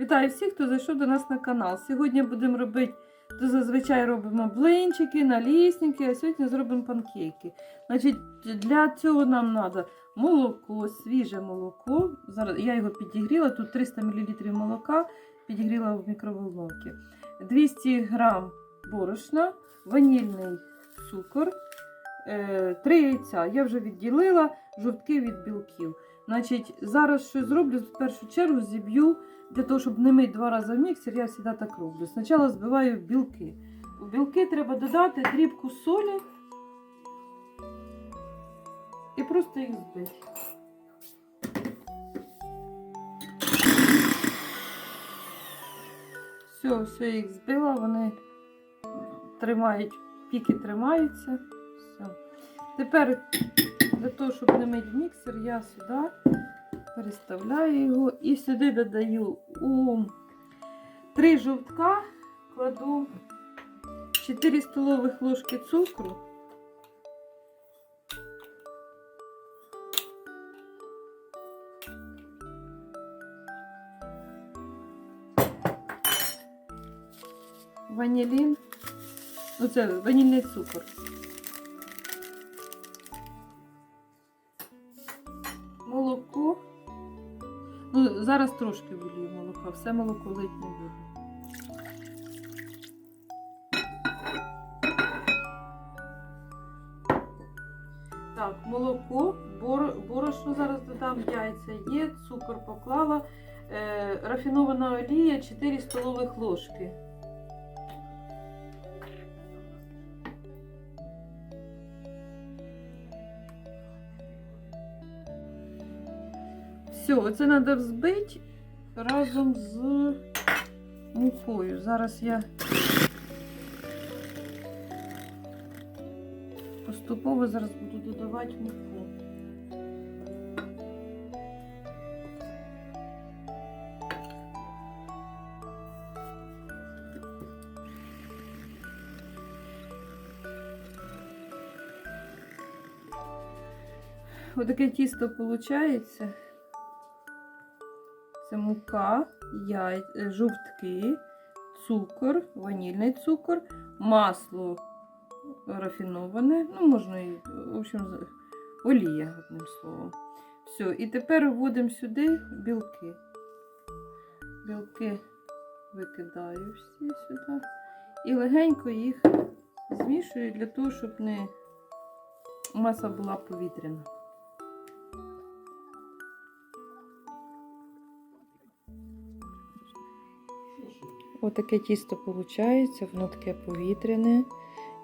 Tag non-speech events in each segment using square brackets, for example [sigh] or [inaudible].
Вітаю всіх, хто зайшов до нас на канал. Сьогодні будемо робити, то зазвичай робимо блинчики, налісники, а сьогодні зробимо панкейки. Значить, для цього нам треба молоко, свіже молоко. Зараз я його підігріла, тут 300 мл молока, підігріла в мікроволновці. 200 г борошна, ванільний цукор, 3 яйця. Я вже відділила жовтки від білків. Значить, зараз що зроблю, в першу чергу зіб'ю для того, щоб не мити два рази в міксер, я завжди так роблю. Спочатку збиваю білки. У білки треба додати дрібку солі і просто їх збити. Все, все, їх збила, вони тримають, піки тримаються. Все. Тепер для того, щоб не мити міксер, я сюди переставляю його і сюди додаю у 3 жовтка, кладу 4 столових ложки цукру. Ванілін. Оце ванільний цукор. Зараз трошки волію молока, все молоко ледь не буде. Так, молоко, бор, борошно зараз додам, яйця є, цукор поклала, е, рафінована олія 4 столових ложки. Все, оце треба взбити разом з мукою. Зараз я поступово зараз буду додавати муку. Отаке тісто виходить. Мука, яй... е, жовтки, цукор, ванільний цукор, масло рафіноване, ну, можна і, в общем, олія, одним словом. Все, і тепер вводимо сюди білки. Білки викидаю всі сюди. І легенько їх змішую для того, щоб не маса була повітряна. Отаке тісто виходить, воно таке повітряне.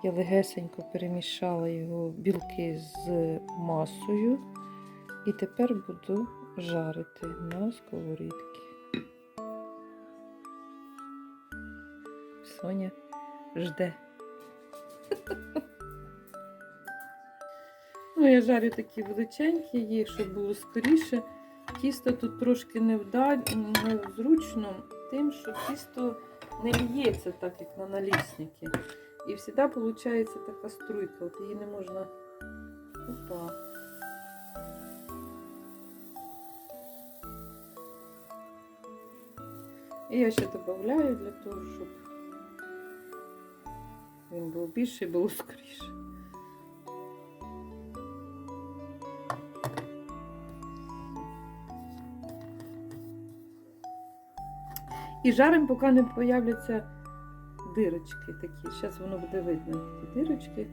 Я легесенько перемішала його білки з масою. І тепер буду жарити на сковорідці. Соня жде. Ну, я жарю такі величенькі їх, щоб було скоріше. Тісто тут трошки невдаль... незручно, тим, що тісто не ліється так, як на налісники. І завжди виходить така струйка, от її не можна. Опа. І я ще додаю для того, щоб він був більше і було скоріше. І жаримо, поки не появляться дирочки такі. Зараз воно буде видно, ті дирочки,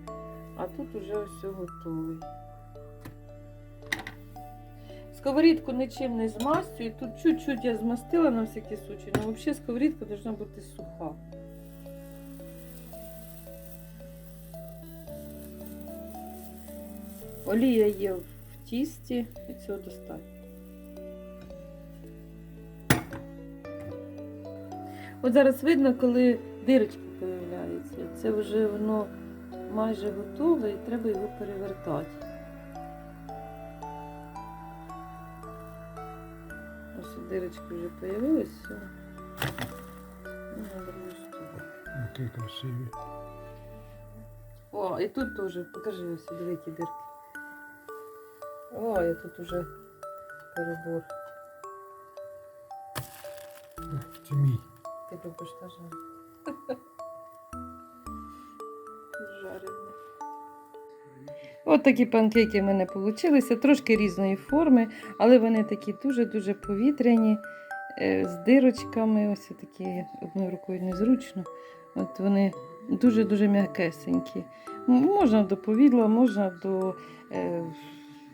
а тут уже все готовий. Сковорідку нічим не змастюю. Тут чуть-чуть я змастила на всякий случай, але взагалі сковорідка повинна бути суха. Олія є в тісті і цього достатньо. От зараз видно, коли дирочка появляється. Це вже воно майже готове і треба його перевертати. Ось дирочки вже появилися. Ну. Які красиві. О, і тут теж, покажи ось які дирки. О, і тут уже перебор. Це мій. Любиш та. Жарені. От такі панкейки в мене вийшли, трошки різної форми, але вони такі дуже-дуже повітряні, е, з дирочками, ось такі одною рукою незручно. От вони дуже-дуже м'якесенькі. Можна до повідла, можна до е,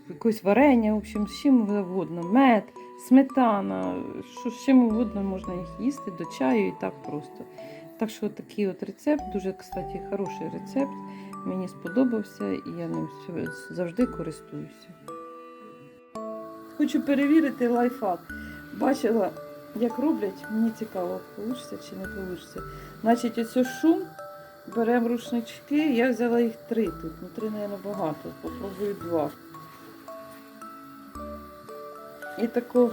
якогось варення, в общем, з чим завгодно. Мед, сметана, що з чим угодно можна їх їсти, до чаю і так просто. Так що такий от рецепт, дуже, кстати, хороший рецепт. Мені сподобався і я ним завжди користуюся. Хочу перевірити лайфхак. Бачила, як роблять, мені цікаво, вийде чи не вийде. Значить, оцю шум беремо рушнички, я взяла їх три тут. Ну, три, мабуть, багато. Попробую два. І тако.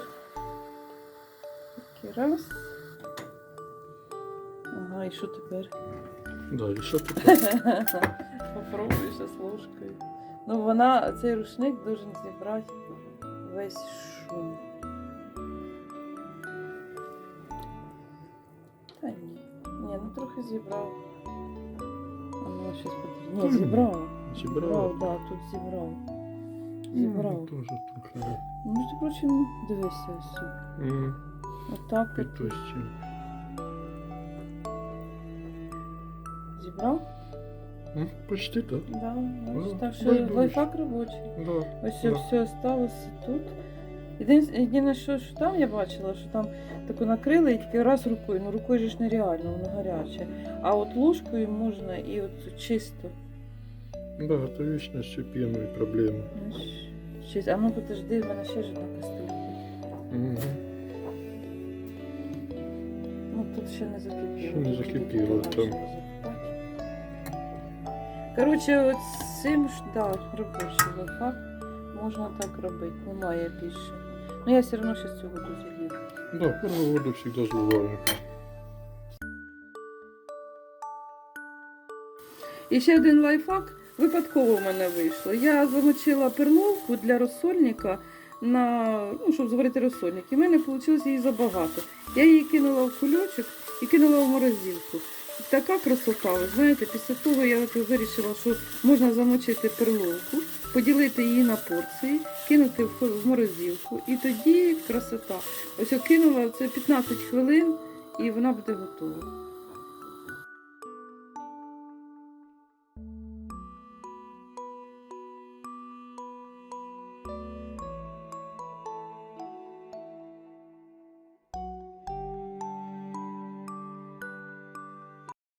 Такий раз. Ага, і що тепер? Да, і що таке? [laughs] Попробуй ще з ложкою. Ну вона, цей рушник должен зібрати весь шум. Та ні. Ні, ну трохи зібрав. А ну щось потрібно. Ні, зібрав. Зібрав. Зібрав, да, тут зібрав. Зібрав. Ну. Ну, між прочим, дивися ось. М, Отак от зібрав. М, Почти так. Да, Ну, ось так що лайфхак робочий. Да. Ось Да. все осталося тут. Єдине, єдине, що, що там я бачила, що там таку накрили і тільки раз рукою. Ну рукою ж нереально, воно гаряче. А от ложкою можна і от чисто. Да, то вічно з цією піною проблеми. Чисто. А ну подожди, в мене ще ж одна кастрюлька. Мгм. Ну тут ще не закипіло. Ще не закипіло, там. Коротше, от з цим ж, да, робочий лайфхак. Можна так робити, немає більше. Ну я все одно ще з цього дозілію. Да, первую воду всегда зливаю. І ще один лайфхак випадково в мене вийшло. Я замочила перловку для розсольника на ну, щоб зварити розсольник. І в мене вийшло її забагато. Я її кинула в кульочок і кинула в морозилку. Така красота, ви знаєте, після того я вирішила, що можна замочити перловку, поділити її на порції, кинути в морозилку. І тоді красота. Ось я кинула це 15 хвилин і вона буде готова.